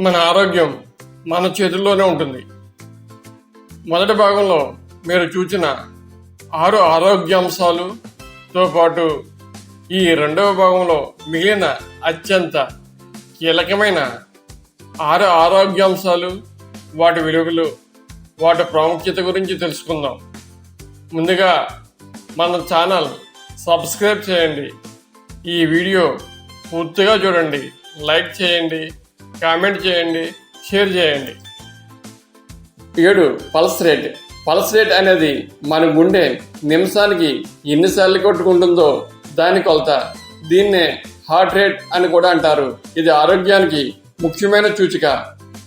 మన ఆరోగ్యం మన చేతుల్లోనే ఉంటుంది. మొదటి భాగంలో మీరు చూసిన ఆరు ఆరోగ్యాంశాలుతో పాటు ఈ రెండవ భాగంలో మిగిలిన అత్యంత కీలకమైన ఆరు ఆరోగ్యాంశాలు వాటి విలువలు వాటి ప్రాముఖ్యత గురించి తెలుసుకుందాం. ముందుగా మన ఛానల్ సబ్స్క్రైబ్ చేయండి. ఈ వీడియో పూర్తిగా చూడండి. లైక్ చేయండి. కామెంట్ చేయండి షేర్ చేయండి. ఏడు పల్స్ రేట్. పల్స్ రేట్ అనేది మన గుండె నిమిషానికి ఎన్నిసార్లు కొట్టుకుంటుందో దాని కొలత. దీన్నే హార్ట్ రేట్ అని కూడా అంటారు. ఇది ఆరోగ్యానికి ముఖ్యమైన సూచిక.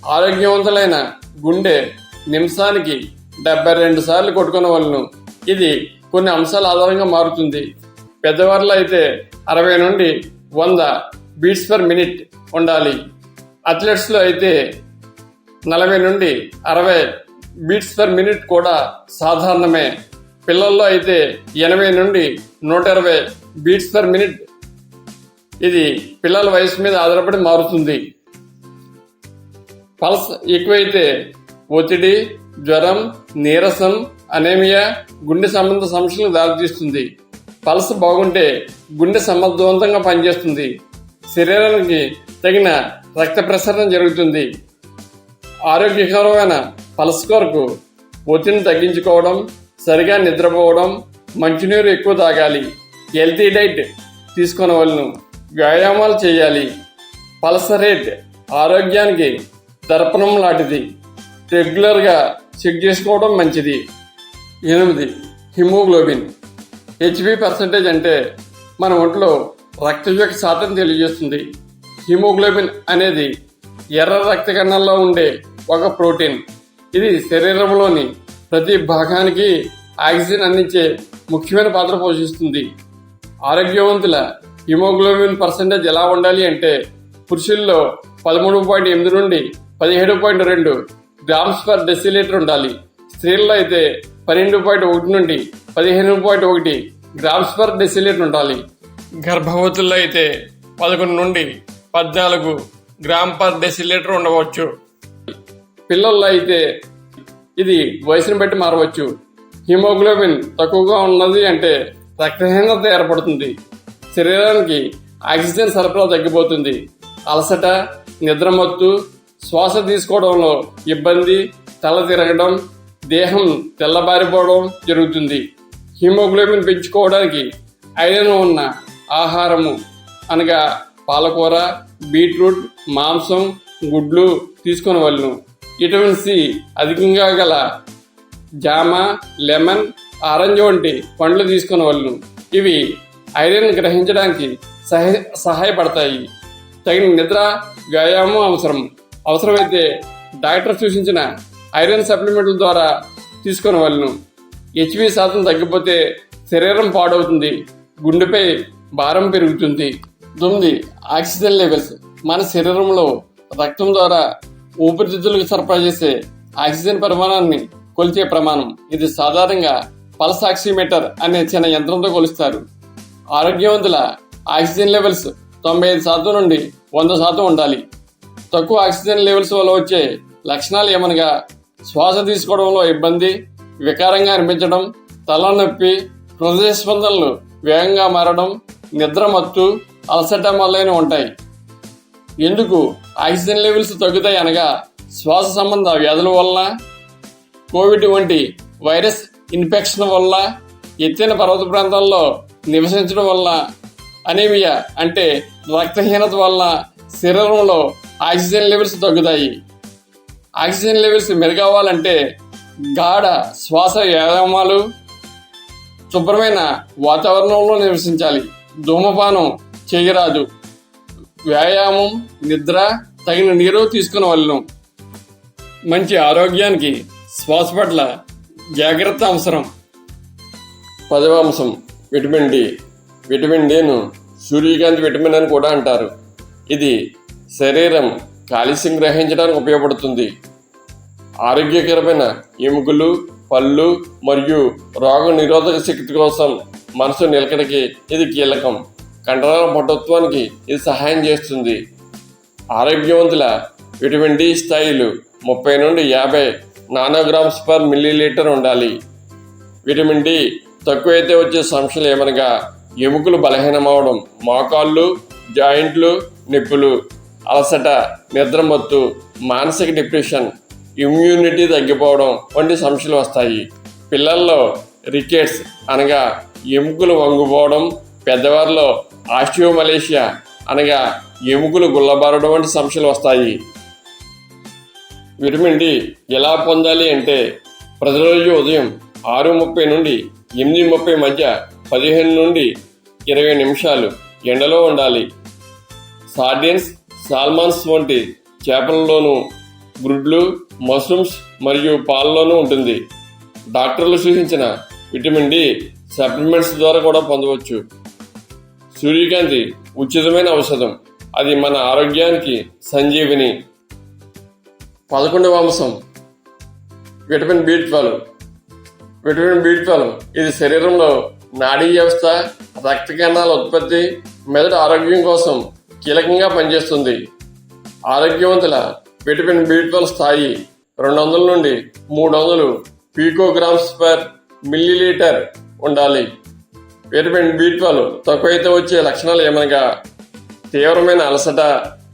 ఆరోగ్యవంతులైన గుండె నిమిషానికి డెబ్బై రెండు సార్లు కొట్టుకునే వాళ్ళను ఇది కొన్ని అంశాల ఆధారంగా మారుతుంది. పెద్దవారిలో అయితే అరవై నుండి వంద బీట్స్ పర్ మినిట్ ఉండాలి. అథ్లెట్స్లో అయితే నలభై నుండి అరవై బీట్స్ పర్ మినిట్ కూడా సాధారణమే. పిల్లల్లో అయితే ఎనభై నుండి నూట ఇరవై బీట్స్ పర్ మినిట్ ఇది పిల్లల వయసు మీద ఆధారపడి మారుతుంది. పల్స్ ఎక్కువైతే ఒత్తిడి జ్వరం నీరసం అనేమియా గుండె సంబంధ సమస్యలకు దారితీస్తుంది. పల్స్ బాగుంటే గుండె సమర్థవంతంగా పనిచేస్తుంది. శరీరానికి తగిన రక్త ప్రసరణ జరుగుతుంది. ఆరోగ్యకరమైన పల్స్ కొరకు ఒత్తిడిని తగ్గించుకోవడం సరిగా నిద్రపోవడం మంచినీరు ఎక్కువ తాగాలి హెల్తీ డైట్ తీసుకొనవలను వ్యాయామాలు చేయాలి. పల్స్ రేట్ ఆరోగ్యానికి దర్పణం లాంటిది. రెగ్యులర్గా చెక్ చేసుకోవడం మంచిది. ఎనిమిది హిమోగ్లోబిన్. హెచ్బి పర్సంటేజ్ అంటే మన ఒంట్లో రక్త యొక్క శాతం తెలియజేస్తుంది. హిమోగ్లోబిన్ అనేది ఎర్ర రక్త కణాల్లో ఉండే ఒక ప్రోటీన్. ఇది శరీరంలోని ప్రతి భాగానికి ఆక్సిజన్ అందించే ముఖ్యమైన పాత్ర పోషిస్తుంది. ఆరోగ్యవంతుల హిమోగ్లోబిన్ పర్సంటేజ్ ఎలా ఉండాలి అంటే పురుషుల్లో పదమూడు పాయింట్ ఎనిమిది నుండి పదిహేడు పాయింట్ రెండు గ్రామ్స్ పర్ డెసిలీటర్ ఉండాలి. స్త్రీల్లో అయితే పన్నెండు పాయింట్ ఒకటి నుండి పదిహేను పాయింట్ ఒకటి గ్రామ్స్ పర్ డెసిలీటర్ ఉండాలి. గర్భవతుల్లో అయితే పదకొండు నుండి పద్నాలుగు గ్రామ్ పర్ డెసిలీటర్ ఉండవచ్చు. పిల్లల్లో అయితే ఇది వయసును బట్టి మారవచ్చు. హిమోగ్లోబిన్ తక్కువగా ఉన్నది అంటే రక్తహీనత ఏర్పడుతుంది. శరీరానికి ఆక్సిజన్ సరఫరా తగ్గిపోతుంది. అలసట నిద్రమత్తు శ్వాస తీసుకోవడంలో ఇబ్బంది తల తిరగడం దేహం తెల్లబారిపోవడం జరుగుతుంది. హిమోగ్లోబిన్ పెంచుకోవడానికి ఐరన్ ఉన్న ఆహారము అనగా పాలకూర బీట్రూట్ మాంసం గుడ్లు తీసుకొని వాళ్ళను విటమిన్ సి అధికంగా గల జామ లెమన్ ఆరెంజ్ వంటి పండ్లు తీసుకునే వాళ్ళను ఇవి ఐరన్ గ్రహించడానికి సహాయ సహాయపడతాయి. తగిన నిద్ర వ్యాయామం అవసరం. అవసరమైతే డాక్టర్ సూచించిన ఐరన్ సప్లిమెంట్ల ద్వారా తీసుకునే వాళ్ళను హెచ్వి శాతం తగ్గిపోతే శరీరం పాడవుతుంది. గుండెపై భారం పెరుగుతుంది. తొమ్మిది ఆక్సిజన్ లెవెల్స్ మన శరీరంలో రక్తం ద్వారా ఊపిరితిత్తులకు సరఫరా చేసే ఆక్సిజన్ పరిమాణాన్ని కొలిచే ప్రమాణం. ఇది సాధారణంగా పల్స్ ఆక్సిమీటర్ అనే చిన్న యంత్రంతో కొలుస్తారు. ఆరోగ్యవంతుల ఆక్సిజన్ లెవెల్స్ తొంభై ఐదు శాతం నుండి వంద శాతం ఉండాలి. తక్కువ ఆక్సిజన్ లెవెల్స్ వల్ల వచ్చే లక్షణాలు ఏమనగా శ్వాస తీసుకోవడంలో ఇబ్బంది వికారంగా అనిపించడం తలనొప్పి హృదయ స్పందనలు వేగంగా మారడం నిద్రమత్తు అలసట మొదలైన ఉంటాయి. ఎందుకు? ఆక్సిజన్ లెవెల్స్ తగ్గుతాయి అనగా శ్వాస సంబంధ వ్యాధుల వలన కోవిడ్ వంటి వైరస్ ఇన్ఫెక్షన్ వల్ల ఎత్తైన పర్వత ప్రాంతాల్లో నివసించడం వల్ల అనేమియా అంటే రక్తహీనత వల్ల శరీరంలో ఆక్సిజన్ లెవెల్స్ తగ్గుతాయి. ఆక్సిజన్ లెవెల్స్ మెరుగవ్వాలంటే గాఢ శ్వాస వ్యాయామాలు శుభ్రమైన వాతావరణంలో నివసించాలి. ధూమపానం చేయరాదు. వ్యాయామం నిద్ర తగిన నీరు తీసుకునే వాళ్ళను మంచి ఆరోగ్యానికి శ్వాస పట్ల జాగ్రత్త అవసరం. పదవ అంశం విటమిన్ డి. విటమిన్ డిను సూర్యకాంతి విటమిన్ అని కూడా అంటారు. ఇది శరీరం కాల్షియం గ్రహించడానికి ఉపయోగపడుతుంది. ఆరోగ్యకరమైన ఎముకలు పళ్ళు మరియు రోగ నిరోధక శక్తి కోసం మనసు నిలకడకి ఇది కీలకం. కండరాల పటుత్వానికి ఇది సహాయం చేస్తుంది. ఆరోగ్యవంతుల విటమిన్ డి స్థాయిలు ముప్పై నుండి యాభై నానోగ్రామ్స్ పర్ మిల్లీలీటర్ ఉండాలి. విటమిన్ డి తక్కువైతే వచ్చే సమస్యలు ఏమనగా ఎముకలు బలహీనమవడం మోకాళ్ళు జాయింట్లు నొప్పులు అలసట నిద్రమత్తు మానసిక డిప్రెషన్ ఇమ్యూనిటీ తగ్గిపోవడం వంటి సమస్యలు వస్తాయి. పిల్లల్లో రికెట్స్ అనగా ఎముకలు వంగిపోవడం పెద్దవారిలో ఆస్టియోమలేషియా అనగా ఎముకలు గుల్లబారడం వంటి సమస్యలు వస్తాయి. విటమిన్ డి ఎలా పొందాలి అంటే ప్రతిరోజు ఉదయం ఆరు ముప్పై నుండి ఎనిమిది ముప్పై మధ్య పదిహేను నుండి ఇరవై నిమిషాలు ఎండలో ఉండాలి. సార్డిన్స్ సాల్మాన్స్ వంటి చేపలలోనూ గుడ్లు మష్రూమ్స్ మరియు పాలలోనూ ఉంటుంది. డాక్టర్లు సూచించిన విటమిన్ డి సప్లిమెంట్స్ ద్వారా కూడా పొందవచ్చు. సూర్యకాంతి ఉచితమైన ఔషధం. అది మన ఆరోగ్యానికి సంజీవిని. పదకొండవ అంశం. Vitamin B twelve. Vitamin B twelve ఇది శరీరంలో నాడీ వ్యవస్థ రక్త కణాల ఉత్పత్తి మెదడు ఆరోగ్యం కోసం కీలకంగా పనిచేస్తుంది. ఆరోగ్యవంతుల విటమిన్ బి ట్వెల్వ్ స్థాయి రెండు వందల నుండి మూడు వందలు పీకోగ్రామ్స్ పర్ మిల్లీలీటర్ ఉండాలి. విటమిన్ బి ట్వెల్వ్ తక్కువైతే వచ్చే లక్షణాలు ఏమనగా తీవ్రమైన అలసట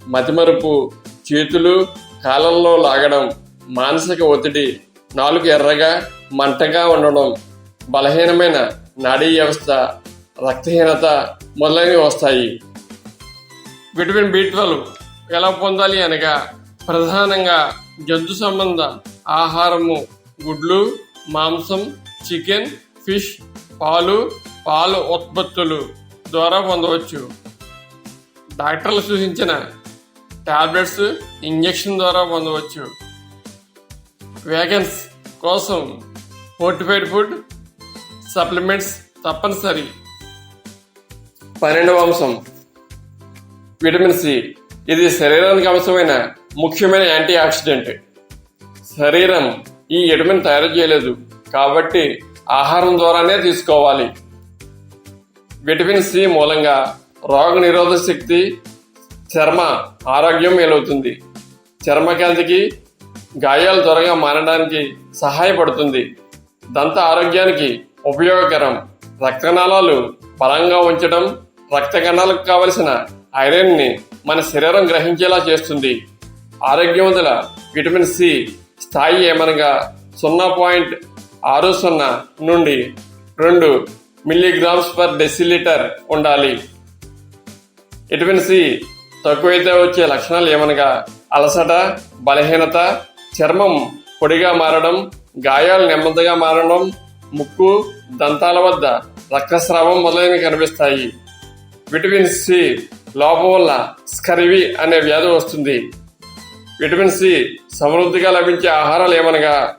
మతిమరుపు చేతులు కాలంలో లాగడం మానసిక ఒత్తిడి నాలుగు ఎర్రగా మంటగా ఉండడం బలహీనమైన నాడీ వ్యవస్థ రక్తహీనత మొదలైనవి వస్తాయి. విటమిన్ బి ట్వెల్వ్ ఎలా పొందాలి అనగా ప్రధానంగా జంతు సంబంధ ఆహారము గుడ్లు మాంసం చికెన్ ఫిష్ పాలు పాలు ఉత్పత్తులు ద్వారా పొందవచ్చు. డాక్టర్లు సూచించిన టాబ్లెట్స్ ఇంజెక్షన్ ద్వారా పొందవచ్చు. వేగన్స్ కోసం ఫోర్టిఫైడ్ ఫుడ్ సప్లిమెంట్స్ తప్పనిసరి. పన్నెండవ అంశం. Vitamin C. ఇది శరీరానికి అవసరమైన ముఖ్యమైన యాంటీ ఆక్సిడెంట్ శరీరం ఈ విటమిన్ తయారు చేయలేదు. కాబట్టి ఆహారం ద్వారానే తీసుకోవాలి. విటమిన్ సి మూలంగా రోగ నిరోధక శక్తి చర్మ ఆరోగ్యం మేలవుతుంది. చర్మకాంతికి గాయాలు త్వరగా మారడానికి సహాయపడుతుంది. దంత ఆరోగ్యానికి ఉపయోగకరం. రక్తనాళాలు బలంగా ఉంచడం రక్త కణాలకు కావలసిన ఐరన్ని మన శరీరం గ్రహించేలా చేస్తుంది. ఆరోగ్యవంతుల విటమిన్ సి స్థాయి ఏమనగా సున్నా పాయింట్ ఆరు సున్నా నుండి రెండు మిల్లీగ్రామ్స్ పర్ డెసిలీటర్ ఉండాలి. విటమిన్ సి తక్కువైతే వచ్చే లక్షణాలు ఏమనగా అలసట బలహీనత చర్మం పొడిగా మారడం గాయాలు నెమ్మదిగా మారడం ముక్కు దంతాల వద్ద రక్తస్రావం మొదలైనవి కనిపిస్తాయి. విటమిన్ సి లోపం వల్ల స్కరివి అనే వ్యాధి వస్తుంది. విటమిన్ సి సమృద్ధిగా లభించే ఆహారాలు ఏమనగా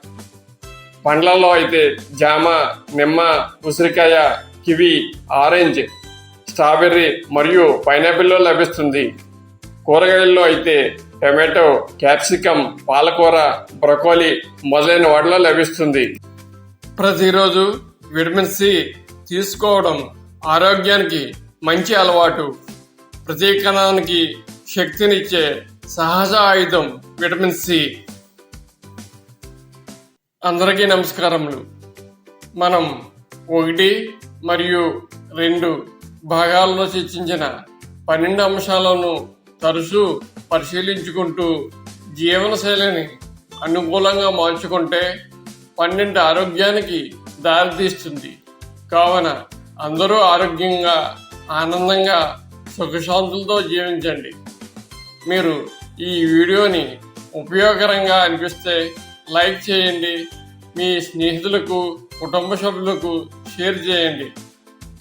పండ్లలో అయితే జామ నిమ్మ ఉసిరికాయ కివి ఆరెంజ్ స్ట్రాబెర్రీ మరియు పైనాపిల్లో లభిస్తుంది. కూరగాయల్లో అయితే టమాటో క్యాప్సికం పాలకూర బ్రకోలీ మొదలైన వాటిలో లభిస్తుంది. ప్రతిరోజు విటమిన్ సి తీసుకోవడం ఆరోగ్యానికి మంచి అలవాటు. ప్రతి కణానికి శక్తినిచ్చే సహజ ఆయుధం విటమిన్ సి. అందరికీ నమస్కారములు. మనం ఒకటి మరియు రెండు భాగాల్లో చర్చించిన పన్నెండు అంశాలను తరచూ పరిశీలించుకుంటూ జీవనశైలిని అనుకూలంగా మార్చుకుంటే పన్నెండు ఆరోగ్యానికి దారితీస్తుంది. కావున అందరూ ఆరోగ్యంగా ఆనందంగా సుఖశాంతులతో జీవించండి. మీరు ఈ వీడియోని ఉపయోగకరంగా అనిపిస్తే లైక్ చేయండి. మీ స్నేహితులకు కుటుంబ సభ్యులకు షేర్ చేయండి.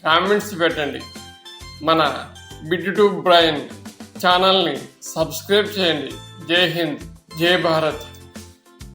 కామెంట్స్ పెట్టండి. మన బిడ్ టు బ్రైన్ ఛానల్ని సబ్స్క్రైబ్ చేయండి. జై హింద్. జై భారత్.